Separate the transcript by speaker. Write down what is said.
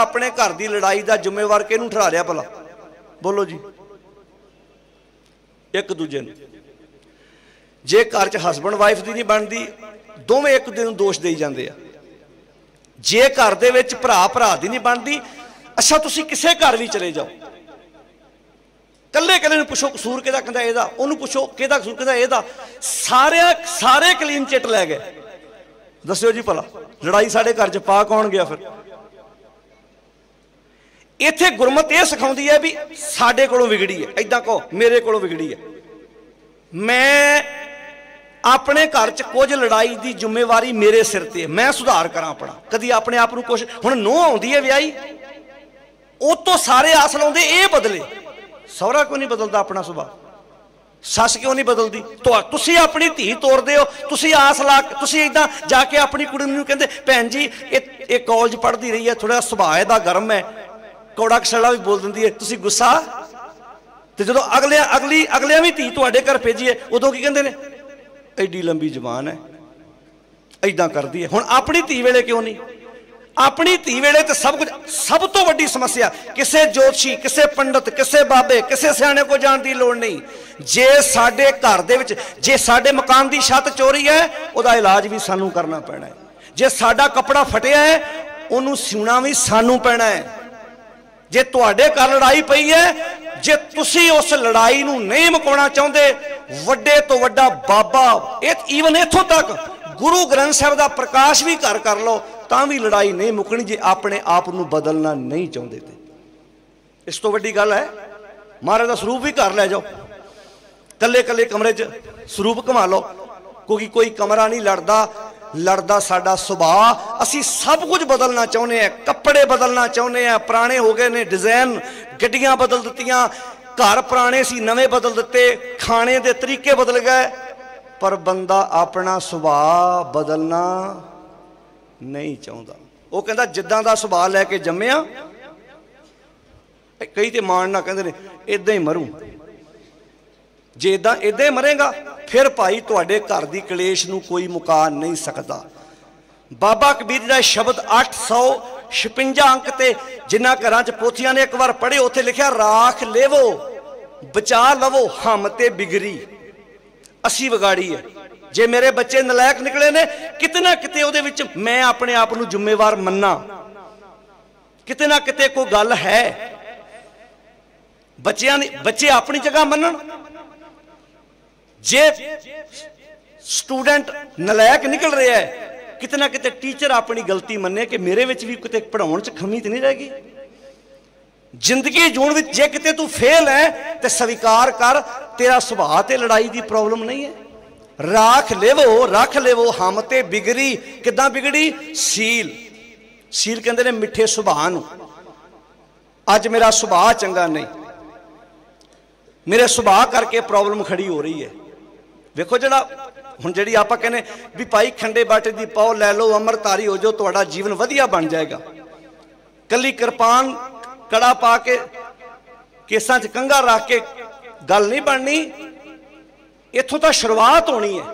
Speaker 1: ਆਪਣੇ ਘਰ ਦੀ ਲੜਾਈ ਦਾ ਜ਼ਿੰਮੇਵਾਰ ਕਿਹਨੂੰ ਠਹਿਰਾ ਲਿਆ ਭਲਾ? ਬੋਲੋ ਜੀ। ਇੱਕ ਦੂਜੇ ਨੂੰ। ਜੇ ਘਰ 'ਚ ਹਸਬੰਡ ਵਾਈਫ ਦੀ ਨਹੀਂ ਬਣਦੀ, ਦੋਵੇਂ ਇੱਕ ਦੂਜੇ ਨੂੰ ਦੋਸ਼ ਦੇਈ ਜਾਂਦੇ ਆ। ਜੇ ਘਰ ਦੇ ਵਿੱਚ ਭਰਾ ਭਰਾ ਦੀ ਨਹੀਂ ਬਣਦੀ, ਅੱਛਾ, ਤੁਸੀਂ ਕਿਸੇ ਘਰ ਵੀ ਚਲੇ ਜਾਓ। ਕੱਲੇ ਕੱਲੇ ਨੂੰ ਪੁੱਛੋ ਕਸੂਰ ਕਿਹਦਾ ਕਹਿੰਦਾ ਇਹਦਾ, ਉਹਨੂੰ ਪੁੱਛੋ ਕਿਹਦਾ ਕਸੂਰ ਕਹਿੰਦਾ ਇਹਦਾ। ਸਾਰਿਆਂ, ਸਾਰੇ ਕਲੀਨ ਚਿੱਟ ਲੈ ਗਏ। ਦੱਸਿਓ ਜੀ ਭਲਾ, ਲੜਾਈ ਸਾਡੇ ਘਰ 'ਚ ਪਾ ਕੌਣ ਗਿਆ ਫਿਰ। ਇੱਥੇ ਗੁਰਮਤ ਇਹ ਸਿਖਾਉਂਦੀ ਹੈ ਵੀ ਸਾਡੇ ਕੋਲੋਂ ਵਿਗੜੀ ਹੈ। ਐਦਾਂ ਕਹੋ, ਮੇਰੇ ਕੋਲੋਂ ਵਿਗੜੀ ਹੈ। ਮੈਂ ਆਪਣੇ ਘਰ 'ਚ ਕੁਝ ਲੜਾਈ ਦੀ ਜ਼ਿੰਮੇਵਾਰੀ ਮੇਰੇ ਸਿਰ ਤੇ ਮੈਂ ਸੁਧਾਰ ਕਰਾਂ ਆਪਣਾ। ਕਦੀ ਆਪਣੇ ਆਪ ਨੂੰ ਕੁਝ ਹੁਣ ਨੋ ਆਉਂਦੀ ਹੈ ਵਿਆਹੀ। ਉਹ ਤੋਂ ਸਾਰੇ ਆਸ ਲਾਉਂਦੇ, ਇਹ ਬਦਲੇ। ਸਹੁਰਾ ਕਿਉਂ ਨਹੀਂ ਬਦਲਦਾ ਆਪਣਾ ਸੁਭਾਅ? ਸੱਸ ਕਿਉਂ ਨਹੀਂ ਬਦਲਦੀ? ਤੁਹਾ- ਤੁਸੀਂ ਆਪਣੀ ਧੀ ਤੋਰਦੇ ਹੋ। ਤੁਸੀਂ ਆਸ ਲਾ ਤੁਸੀਂ ਇਦਾਂ ਜਾ ਕੇ ਆਪਣੀ ਕੁੜੀ ਨੂੰ ਕਹਿੰਦੇ, ਭੈਣ ਜੀ, ਇਹ ਇਹ ਕਾਲਜ ਪੜ੍ਹਦੀ ਰਹੀ ਹੈ। ਥੋੜਾ ਸੁਭਾਅ ਇਹਦਾ ਗਰਮ ਹੈ। ਕੌੜਾ ਕਸ਼ਲਾ ਵੀ ਬੋਲ ਦਿੰਦੀ ਹੈ, ਤੁਸੀਂ ਗੁੱਸਾ? ਤੇ ਜਦੋਂ ਅਗਲੇ ਅਗਲੀ ਅਗਲਿਆਂ ਵੀ ਧੀ ਤੁਹਾਡੇ ਘਰ ਭੇਜੀਏ ਉਦੋਂ ਕੀ ਕਹਿੰਦੇ ਨੇ? ਐਡੀ ਲੰਬੀ ਜ਼ਬਾਨ ਹੈ ਐਦਾਂ ਕਰਦੀ ਹੈ। ਹੁਣ ਆਪਣੀ ਧੀ ਵੇਲੇ ਕਿਉਂ ਨਹੀਂ? ਆਪਣੀ ਧੀ ਵੇਲੇ ਤੇ ਸਭ ਕੁਝ ਸਭ ਤੋਂ ਵੱਡੀ ਸਮੱਸਿਆ, ਕਿਸੇ ਜੋਤਸ਼ੀ, ਕਿਸੇ ਪੰਡਤ, ਕਿਸੇ ਬਾਬੇ, ਕਿਸੇ ਸਿਆਣੇ ਕੋ ਜਾਣ ਦੀ ਲੋੜ ਨਹੀਂ। ਜੇ ਸਾਡੇ ਘਰ ਦੇ ਵਿੱਚ ਜੇ ਸਾਡੇ ਮਕਾਨ ਦੀ ਛੱਤ ਚੋਰੀ ਹੈ, ਉਹਦਾ ਇਲਾਜ ਵੀ ਸਾਨੂੰ ਕਰਨਾ ਪੈਣਾ ਹੈ। ਜੇ ਸਾਡਾ ਕੱਪੜਾ ਫਟਿਆ ਹੈ, ਉਹਨੂੰ ਸਿਉਣਾ ਵੀ ਸਾਨੂੰ ਪੈਣਾ ਹੈ। ਜੇ ਤੁਹਾਡੇ ਘਰ ਲੜਾਈ ਪਈ ਹੈ, ਜੇ ਤੁਸੀਂ ਉਸ ਲੜਾਈ ਨੂੰ ਨਹੀਂ ਮੁਕਾਉਣਾ ਚਾਹੁੰਦੇ, ਵੱਡੇ ਤੋਂ ਵੱਡਾ ਬਾਬਾ, ਇਹ ਈਵਨ ਇੱਥੋਂ ਤੱਕ, ਗੁਰੂ ਗ੍ਰੰਥ ਸਾਹਿਬ ਦਾ ਪ੍ਰਕਾਸ਼ ਵੀ ਘਰ ਕਰ ਲਓ, ਤਾਂ ਵੀ ਲੜਾਈ ਨਹੀਂ ਮੁਕਣੀ ਜੇ ਆਪਣੇ ਆਪ ਨੂੰ ਬਦਲਣਾ ਨਹੀਂ ਚਾਹੁੰਦੇ ਤੇ। ਇਸ ਤੋਂ ਵੱਡੀ ਗੱਲ ਹੈ, ਮਹਾਰਾਜ ਦਾ ਸਰੂਪ ਵੀ ਘਰ ਲੈ ਜਾਓ। ਕੱਲੇ ਕੱਲੇ ਕਮਰੇ 'ਚ ਸਰੂਪ ਘੁਮਾ ਲਓ। ਕਿਉਂਕਿ ਕੋਈ ਕਮਰਾ ਨਹੀਂ ਲੜਦਾ ਲੜਦਾ ਸਾਡਾ ਸੁਭਾਅ। ਅਸੀਂ ਸਭ ਕੁਝ ਬਦਲਣਾ ਚਾਹੁੰਦੇ ਆ ਕੱਪੜੇ ਬਦਲਣਾ ਚਾਹੁੰਦੇ ਆ? ਪੁਰਾਣੇ ਹੋ ਗਏ ਨੇ ਡਿਜ਼ਾਈਨ ਗੱਡੀਆਂ ਬਦਲ ਦਿੱਤੀਆਂ, ਘਰ ਪੁਰਾਣੇ ਸੀ, ਨਵੇਂ ਬਦਲ ਦਿੱਤੇ, ਖਾਣੇ ਦੇ ਤਰੀਕੇ ਬਦਲ ਗਏ। ਪਰ ਬੰਦਾ ਆਪਣਾ ਸੁਭਾਅ ਬਦਲਣਾ ਨਹੀਂ ਚਾਹੁੰਦਾ। ਉਹ ਕਹਿੰਦਾ, ਜਿੱਦਾਂ ਦਾ ਸੁਭਾਅ ਲੈ ਕੇ ਜੰਮਿਆ ਕਈ ਤੇ ਮਾਣ ਨਾ ਕਹਿੰਦੇ ਨੇ ਇਦਾਂ ਹੀ ਮਰੂ। ਜੇ ਇਦਾਂ ਇਦਾਂ ਹੀ ਮਰੇਗਾ, ਫਿਰ ਭਾਈ ਤੁਹਾਡੇ ਘਰ ਦੀ ਕਲੇਸ਼ ਨੂੰ ਕੋਈ ਮੁਕਾ ਨਹੀਂ ਸਕਦਾ। ਬਾਬਾ ਕਬੀਰ ਦਾ ਸ਼ਬਦ 856 ਅੰਕ ਤੇ ਜਿਨ੍ਹਾਂ ਘਰਾਂ 'ਚ ਪੋਥੀਆਂ ਨੇ ਇੱਕ ਵਾਰ ਪੜ੍ਹੇ, ਉੱਥੇ ਲਿਖਿਆ, ਰਾਖ ਲੇਵੋ, ਬਚਾ ਲਵੋ, ਹਮ ਤੇ ਬਿਗਰੀ। ਅਸੀਂ ਵਿਗਾੜੀ ਹੈ। ਜੇ ਮੇਰੇ ਬੱਚੇ ਨਲਾਇਕ ਨਿਕਲੇ ਨੇ ਕਿਤੇ ਨਾ ਕਿਤੇ ਉਹਦੇ ਵਿੱਚ ਮੈਂ ਆਪਣੇ ਆਪ ਨੂੰ ਜ਼ਿੰਮੇਵਾਰ ਮੰਨਾਂ। ਕਿਤੇ ਨਾ ਕਿਤੇ ਕੋਈ ਗੱਲ ਹੈ। ਬੱਚਿਆਂ ਨੇ ਬੱਚੇ ਆਪਣੀ ਜਗ੍ਹਾ ਮੰਨਣ। ਜੇ ਸਟੂਡੈਂਟ ਨਲਾਇਕ ਨਿਕਲ ਰਿਹਾ ਹੈ ਕਿਤੇ ਨਾ ਕਿਤੇ ਟੀਚਰ ਆਪਣੀ ਗਲਤੀ ਮੰਨੇ ਕਿ ਮੇਰੇ ਵਿੱਚ ਵੀ ਕਿਤੇ ਪੜਾਉਣ 'ਚ ਖਮੀ ਤੇ ਨਹੀਂ ਰਹਿ ਗਈ। ਜ਼ਿੰਦਗੀ ਜੂਣ ਵਿੱਚ ਜੇ ਕਿਤੇ ਤੂੰ ਫੇਲ ਹੈ, ਤੇ ਸਵੀਕਾਰ ਕਰ, ਤੇਰਾ ਸੁਭਾਅ ਤੇ ਲੜਾਈ ਦੀ ਪ੍ਰੋਬਲਮ ਨਹੀਂ ਹੈ। ਰਾਖ ਲੇਵੋ, ਰੱਖ ਲੇਵੋ, ਹਮ ਤੇ ਬਿਗੜੀ ਕਿਦਾਂ ਬਿਗੜੀ? ਸੀਲ। ਸੀਲ ਕਹਿੰਦੇ ਨੇ ਮਿੱਠੇ ਸੁਭਾਅ ਨੂੰ। ਅੱਜ ਮੇਰਾ ਸੁਭਾਅ ਚੰਗਾ ਨਹੀਂ। ਮੇਰੇ ਸੁਭਾਅ ਕਰਕੇ ਪ੍ਰੋਬਲਮ ਖੜੀ ਹੋ ਰਹੀ ਹੈ। ਵੇਖੋ ਜਿਹੜਾ ਹੁਣ ਜਿਹੜੀ ਆਪਾਂ ਕਹਿੰਦੇ ਵੀ ਭਾਈ ਖੰਡੇ ਬਾਟੇ ਦੀ ਪਾਓ ਲੈ ਲਓ ਅਮਰਤਾਰੀ ਹੋ ਜਾਓ, ਤੁਹਾਡਾ ਜੀਵਨ ਵਧੀਆ ਬਣ ਜਾਏਗਾ। ਕੱਲੀ ਕਿਰਪਾਨ ਕੜਾ ਪਾ ਕੇ ਕੇਸਾਂ 'ਚ ਕੰਗਾ ਰੱਖ ਕੇ ਗੱਲ ਨਹੀਂ ਬਣਨੀ, ਇੱਥੋਂ ਤਾਂ ਸ਼ੁਰੂਆਤ ਹੋਣੀ ਹੈ।